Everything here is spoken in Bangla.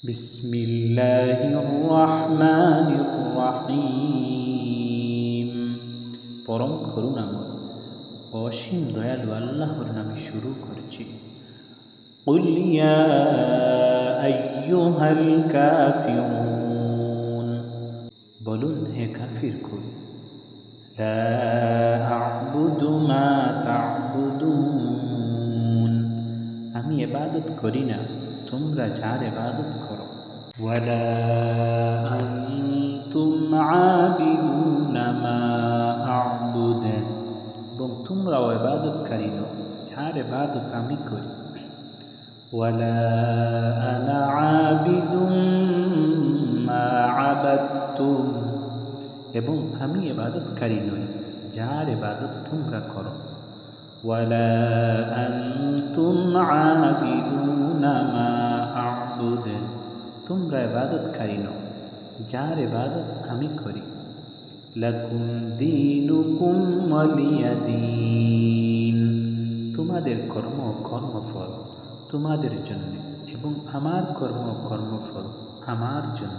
بسم الله الرحمن الرحيم পরম করুণাময় অসীম দয়ালু আল্লাহর নামে শুরু করছি قل يا أيها الكافرون বলুন হে কাফির কুল لا أعبد ما تعبدون আমি এবাদত করি না তোমরা যার এবাদত করো ولا أنتم عابدون ما أعبد এবং তোমরাও এবাদতকারী নো যার এবাদত আমি করি ولا أنا عابد ما عبدتم এবং আমি এবাদতকারী নই যার এবাদত তোমরা করো ولا أنتم عابدون ما أعبد তোমরা এবাদতকারী নও যার এবাদত আমি করি লাকুম দিনুকুম ওয়ালিয়া দিন তোমাদের কর্ম কর্মফল তোমাদের জন্য এবং আমার কর্ম কর্মফল আমার জন্য